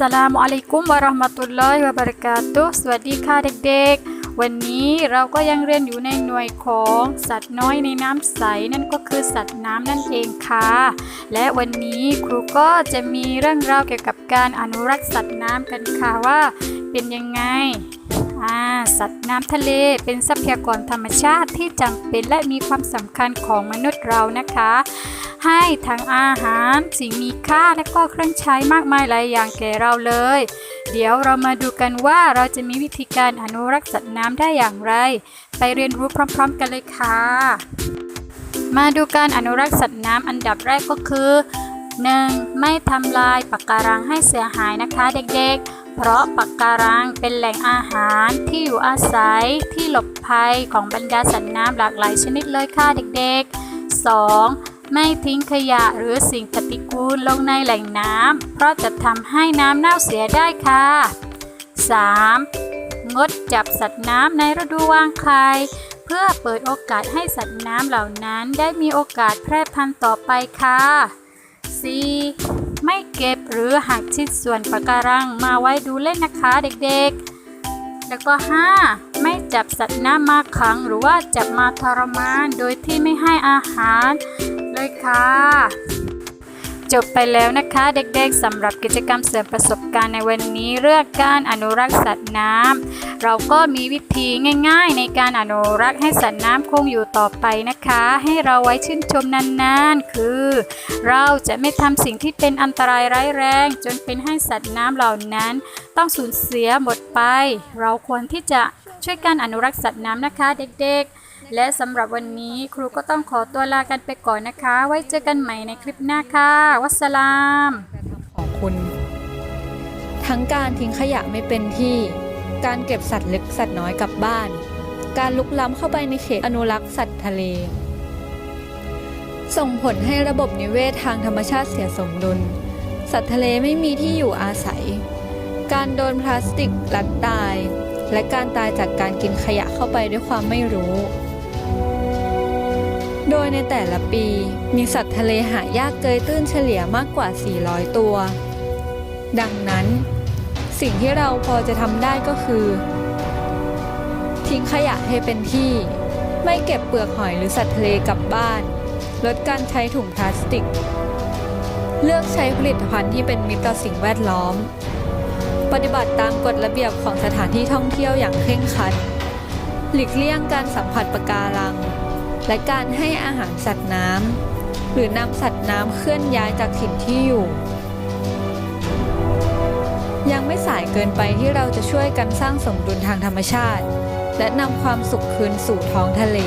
สลามุอะลัยกุมวะเราะห์มะตุลลอฮิวะบะเราะกาตุสวัสดีค่ะเด็กๆ วันนี้เราก็ยังเรียนอยู่ในหน่วยของสัตว์น้อยในน้ำใสนั่นก็คือสัตว์น้ำนั่นเองค่ะ และวันนี้ครูก็จะมีเรื่องราวเกี่ยวกับการอนุรักษ์สัตว์น้ำกันค่ะว่าเป็นยังไง สัตว์น้ำทะเลเป็นทรัพยากรธรรมชาติที่จำเป็นและมีความสำคัญของมนุษย์เรานะคะ ให้ทั้งอาหารสิ่งมีค่าและก็เครื่องใช้มากมายหลายอย่างแก่เราเลย เดี๋ยวเรามาดูกันว่าเราจะมีวิธีการอนุรักษ์สัตว์น้ำได้อย่างไร ไปเรียนรู้พร้อม ๆ กันเลยค่ะ มาดูการอนุรักษ์สัตว์น้ำอันดับแรกก็คือ 1. ไม่ทำลายปะการังให้เสียหายนะคะเด็กๆ เพราะปะการังเป็นแหล่งอาหารที่อยู่อาศัยที่หลบภัยของบรรดาสัตว์น้ำหลากหลายชนิดเลยค่ะเด็กๆ 2. ไม่ทิ้งขยะหรือสิ่งปฏิกูลลงในแหล่งน้ำ เพราะจะทำให้น้ำเน่าเสียได้ค่ะ 3. งดจับสัตว์น้ำในฤดูวางไข่เพื่อเปิดโอกาสให้สัตว์น้ำเหล่านั้นได้มีโอกาสแพร่พันธุ์ต่อไปค่ะ 4. ไม่เก็บหรือหักชิ้นส่วนปะการังมาไว้ดูเล่นนะคะเด็กๆ แล้วก็ 5. ไม่จับสัตว์น้ำมาขังหรือว่าจับมาทรมานโดยที่ไม่ให้อาหารเลยค่ะ จบไปแล้วนะคะเด็กๆสำหรับกิจกรรมเสริมประสบการณ์ในวันนี้เรื่องการอนุรักษ์สัตว์น้ำเราก็มีวิธีง่าย ๆ ในการอนุรักษ์ให้สัตว์น้ำคงอยู่ต่อไปนะคะ ให้เราไว้ชื่นชมนานๆ คือ เราจะไม่ทำสิ่งที่เป็นอันตรายร้ายแรง จนเป็นให้สัตว์น้ำเหล่านั้น ต้องสูญเสียหมดไป เราควรที่จะช่วยกันอนุรักษ์สัตว์น้ำนะคะ เด็กๆ และสำหรับวันนี้ครูก็ต้องขอตัวลากันไปก่อนนะคะ ไว้เจอกันใหม่ในคลิปหน้าค่ะ วัสสลาม ของคุณ ทั้งการทิ้งขยะไม่เป็นที่ การเก็บสัตว์เล็กสัตว์น้อยกลับบ้าน การลุกล้ำเข้าไปในเขตอนุรักษ์สัตว์ทะเล ส่งผลให้ระบบนิเวศทางธรรมชาติเสียสมดุล สัตว์ทะเลไม่มีที่อยู่อาศัย การโดนพลาสติกลัดตายและการตายจากการกินขยะเข้าไปด้วยความไม่รู้ โดยในแต่ละปีมีสัตว์ทะเลหายากเกยตื้นเฉลี่ยมากกว่า 400 ตัว ดังนั้น สิ่งที่เราพอจะทำได้ก็คือ ทิ้งขยะให้เป็นที่ ไม่เก็บเปลือกหอยหรือสัตว์ทะเลกลับบ้าน ลดการใช้ถุงพลาสติก เลือกใช้ผลิตภัณฑ์ที่เป็นมิตรต่อสิ่งแวดล้อม ปฏิบัติตามกฎระเบียบของสถานที่ท่องเที่ยวอย่างเคร่งครัด หลีกเลี่ยงการสัมผัสปะการัง และการให้อาหารสัตว์น้ำหรือนำสัตว์น้ำเคลื่อนย้ายจากถิ่นที่อยู่ ยังไม่สายเกินไปที่เราจะช่วยกันสร้างสมดุลทางธรรมชาติ และนำความสุขคืนสู่ท้องทะเล